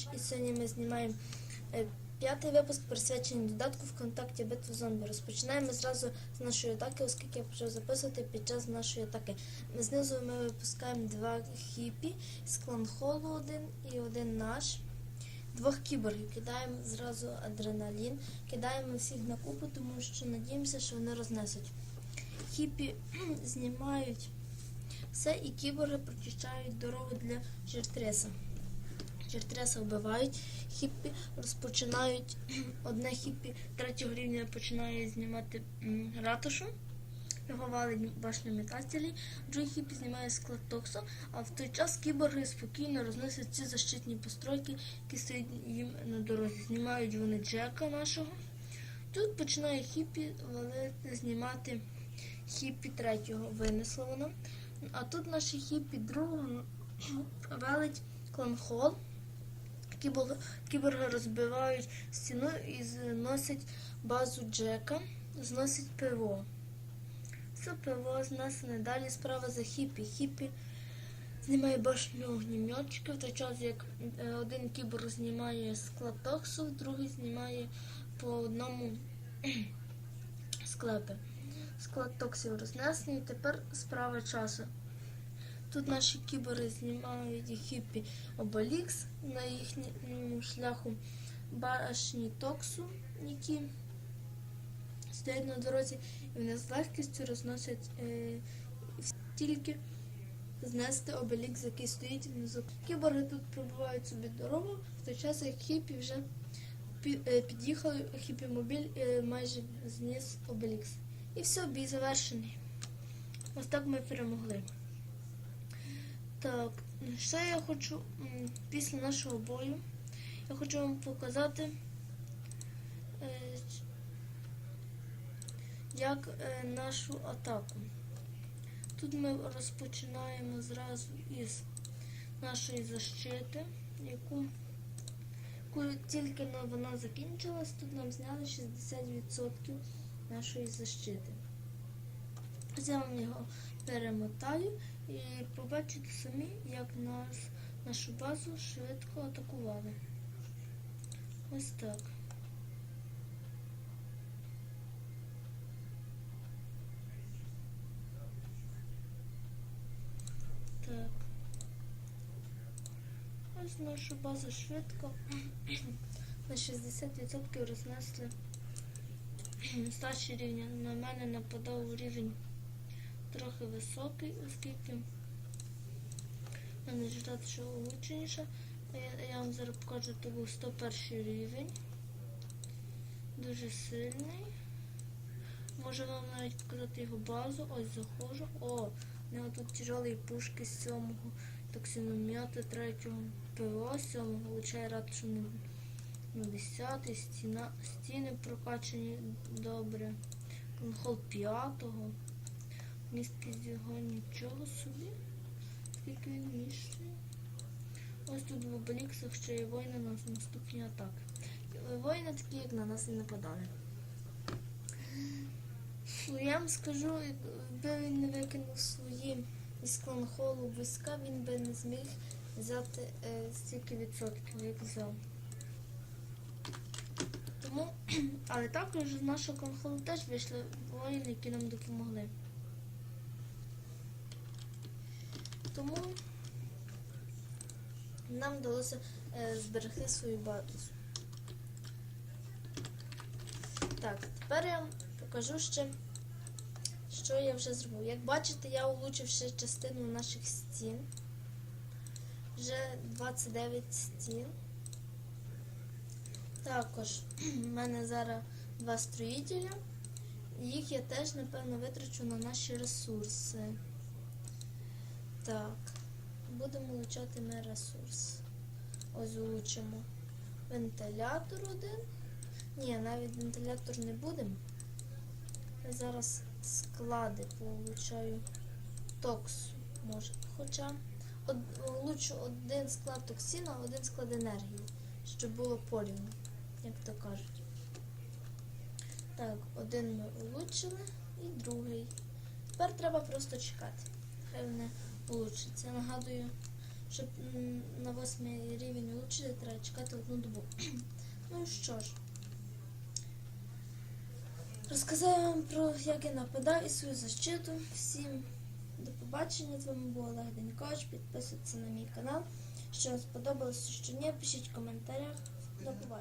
Іванович, і сьогодні ми знімаємо е, п'ятий випуск, присвячений додатку ВКонтакті битву зомбі. Розпочинаємо зразу з нашої атаки, оскільки я почав записувати під час нашої атаки. Ми Знизу ми випускаємо два хіпі з кланхолу один і один наш. Двох кіборгів кидаємо зразу адреналін, кидаємо всіх на купу, тому що надіємося, що вони рознесуть. Хіпі знімають все і кіборги прочищають дорогу для Жертреса. Жертреса вбивають, хіппі розпочинають одне хіппі третього рівня починає знімати ратушу. Його валить башню метателі, другий хіппі знімає склад токсу, а в той час кіборги спокійно розносять ці защитні постройки, які стоять їм на дорозі. Знімають вони Джека нашого. Тут починає хіппі валити, знімати хіппі третього винесло воно. А тут наші хіппі другого велить кланхол. Кіборги, кіборги розбивають стіну і зносять базу Джека, зносять ПВО. Все ПВО знесене. Далі справа за хіппі. Хіппі знімає башню огнімьотчика, в той час як е, один кіборг знімає склад токсу, другий знімає по одному склепи. Склад токсів рознесений. Тепер справа часу. Тут наші кібери знімають хіппі обелікс на їхньому шляху башні токсу, які стоять на дорозі, і вони з легкістю розносять е, тільки знести обелікс, який стоїть внизу. Кіборги тут пробувають собі дорогу, в той час як хіппі вже е, під'їхали, хіппі-мобіль е, майже зніс обелікс. І все, бій завершений. Ось так ми перемогли. Так, ще я хочу після нашого бою. Я хочу вам показати, е, як е, нашу атаку. Тут ми розпочинаємо зразу із нашої защити, яку, яку тільки вона закінчилась, тут нам зняли 60% нашої защити. Я його перемотаю і побачите самі, як нас нашу базу швидко атакували. Ось так. Так. Ось нашу базу швидко на 60% рознесли старші рівня. На мене нападав рівень трохи високий, оскільки мене результат що улучшеніше. Я, я вам зараз покажу, то був 101 рівень. Дуже сильний. Можу вам навіть показати його базу. Ось заходжу. О, у нього тут тяжелі пушки з 7 токсиномета, 3 ПВО, 7 влучає ратушу на на 10 стіна, стіни прокачані добре. Конхол 5 Місткість його нічого собі. Скільки він міщує. Ось тут в обеліксах ще є воїни на наступні атаки. Воїни такі, як на нас і нападали. Ну, Я вам скажу, якби він не викинув свої із кланхолу війська, він би не зміг взяти е, стільки відсотків, як взяв. Тому, але також з нашого конхолу теж вийшли воїни, які нам допомогли. Тому нам вдалося е, зберегти свою базу. Так, тепер я вам покажу ще, що я вже зробив. Як бачите, я улучшив ще частину наших стін. Вже 29 стін. Також в мене зараз два строїтеля. Їх я теж, напевно, витрачу на наші ресурси. Так, будемо влучати на ресурс. Ось влучимо вентилятор один. Ні, навіть вентилятор не будемо. Я зараз склади получаю токсу, може. Хоча од, влучу один склад токсину, а один склад енергії, щоб було порівну, як то кажуть. Так, один ми влучили і другий. Тепер треба просто чекати. Хай вони влучаться. Нагадую, щоб на восьмий рівень влучити, треба чекати одну добу. ну що ж. Розказаю вам про як я нападав і свою защиту. Всім до побачення. З вами був Олег Денькович. Підписуйтесь на мій канал. Що вам сподобалося, що ні, пишіть в коментарях. До побачення.